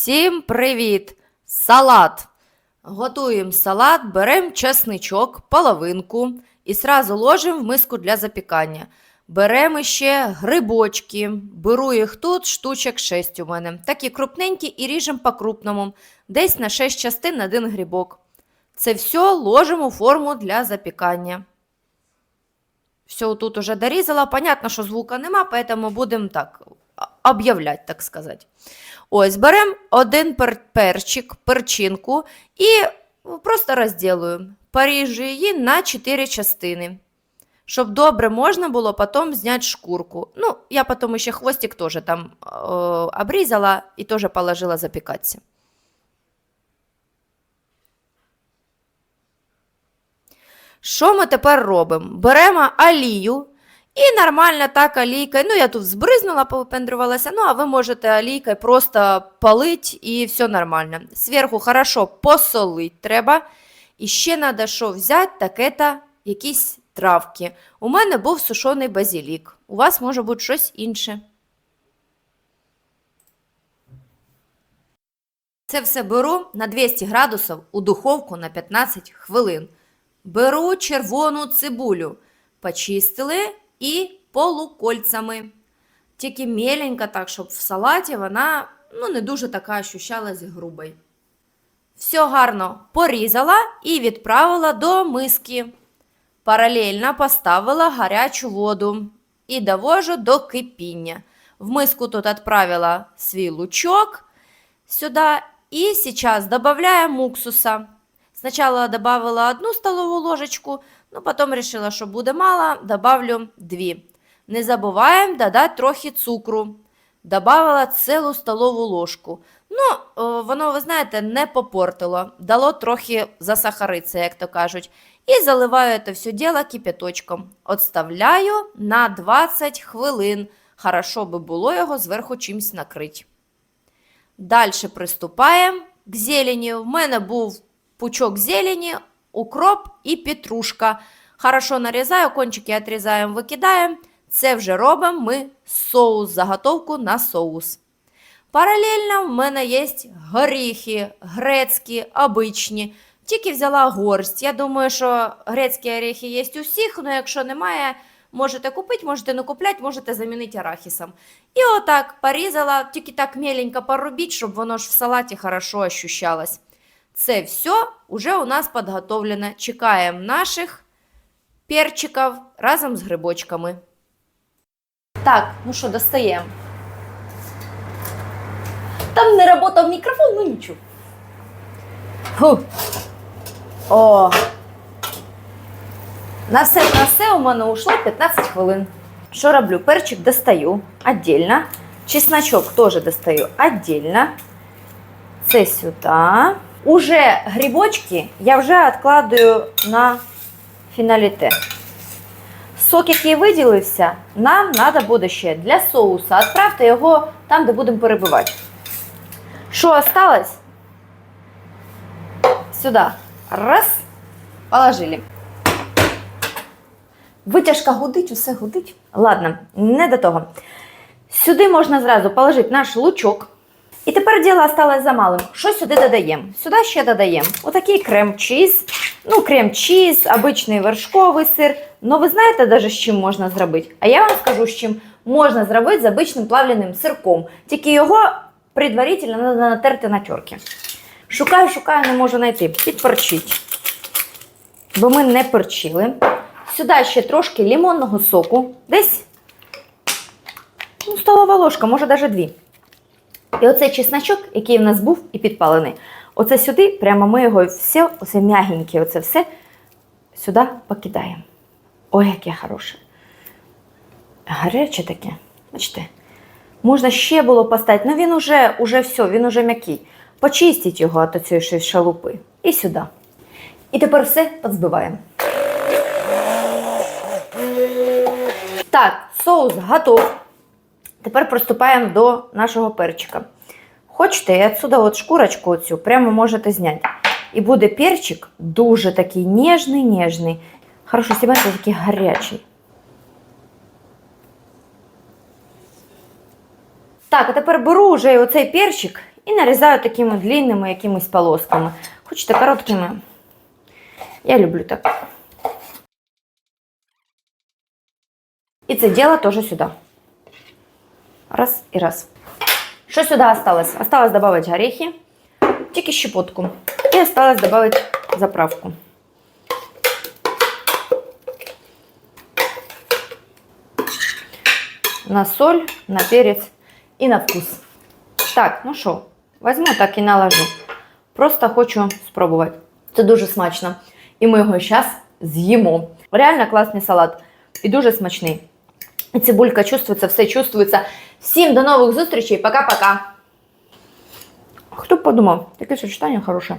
Всім привіт! Салат. Готуємо салат, беремо чесничок, половинку і сразу ложимо в миску для запікання. Беремо ще грибочки. Беру їх тут, штучок 6 у мене. Такі крупненькі і ріжемо по-крупному, десь на 6 частин один грибок. Це все ложимо у форму для запікання. Все тут уже дорізала. Понятно, що звука нема, поэтому будемо так об'являти, так сказати. Ось, беремо один перчик, перчинку і просто розділуємо. Поріжу її на 4 частини. Щоб добре можна було потім зняти шкурку. Ну, я потім ще хвостик теж там е, обрізала і теж положила запікатися. Що ми тепер робимо? Беремо олію і нормально так олійкою. Ну, я тут збризнула, повипендрювалася, ну, а ви можете олійкою просто полить і все нормально. Зверху хорошо посолить треба. І ще треба що взяти, так це якісь травки. У мене був сушений базилік. У вас може бути щось інше. Це все беру на 200 градусів у духовку на 15 хвилин. Беру червону цибулю, почистили і полукольцями. Тільки меленько так, щоб в салаті вона ну, не дуже така ощущалась грубою. Все гарно порізала і відправила до миски. Паралельно поставила гарячу воду і довожу до кипіння. В миску тут відправила свій лучок сюда и сейчас добавляем уксуса. Сначала добавила одну столову ложечку, но потом решила, що буде мало, добавлю дві. Не забуваємо додати трохи цукру. Добавила цілу столову ложку. Ну, воно, ви знаєте, не попортило, дало трохи засахаритися, як то кажуть. І заливаю це все діло кипяточком. Отставляю на 20 хвилин. Хорошо би було його зверху чимось накрити. Далі приступаємо к зелені. В мене був пучок зелені, укроп і петрушка. Хорошо нарізаю, кончики відрізаємо, викидаємо. Це вже робимо ми соус, заготовку на соус. Паралельно в мене є горіхи, грецькі, обичні. Тільки взяла горсть. Я думаю, що грецькі орехи є у всіх, але якщо немає, можете купити, можете не купляти, можете замінити арахісом. І отак порізала, тільки так меленько порубіть, щоб воно ж в салаті хорошо ощущалось. Це все уже у нас підготовлено. Чекаємо наших перчиків разом з грибочками. Так, ну що, достаємо. Там не працював мікрофон, ну нічого. Фу. О. На все на все у мене ушло 15 хвилин. Що роблю? Перчик достаю отдельно. Чесночок теж достаю отдельно. Це сюди. Уже грибочки я вже відкладаю на фіналіте. Сок, який виділився, нам треба буде ще для соусу. Відправте його там, де будемо перебивати. Що осталось? Сюда. Раз. Положили. Витяжка гудить, усе гудить. Ладно, не до того. Сюди можна зразу положити наш лучок. І тепер діло осталось за малим. Що сюди додаємо? Сюди ще додаємо отакий крем-чіз. Ну, крем-чіз, обичний вершковий сир. Ну, ви знаєте, даже з чим можна зробити? А я вам скажу, з чим можна зробити з обичним плавленим сирком. Тільки його предварительно треба натерти на терки. Шукаю, шукаю, не можу знайти. Підперчить. Бо ми не перчили. Сюди ще трошки лимонного соку. Десь ну, столова ложка, може навіть дві. І оцей чесночок, який в нас був і підпалений, оце сюди, прямо ми його все, оце м'ягеньке, оце все сюди покидаємо. Ой, яке хороше. Гаряче таке. Бачите? Можна ще було поставити, але він уже, уже все, він уже м'який. Почистіть його від цієї шалупи. І сюди. І тепер все підзбиваємо. Так, соус готов. Тепер приступаємо до нашого перчика. Хочете, і отсюда от шкурочку оцю прямо можете зняти. І буде перчик дуже такий ніжний, ніжний. Хорошо, знімайте такий гарячий. Так, а тепер беру вже оцей перчик і нарізаю такими длинними якимись полосками. Хочете короткими? Я люблю так. І це діло теж сюди. Раз і раз. Що сюди осталось? Осталось добавити горіхи, тільки щепотку. І осталось добавити заправку. На соль, на перець і на вкус. Так, ну що, візьму так і наложу. Просто хочу спробувати. Це дуже смачно. І ми його зараз з'їмо. Реально класний салат. І дуже смачний. І цибулька чувствується, все чувствується. Всім до нових зустрічей. Пока-пока. Хто б подумав, таке сочетання хороше.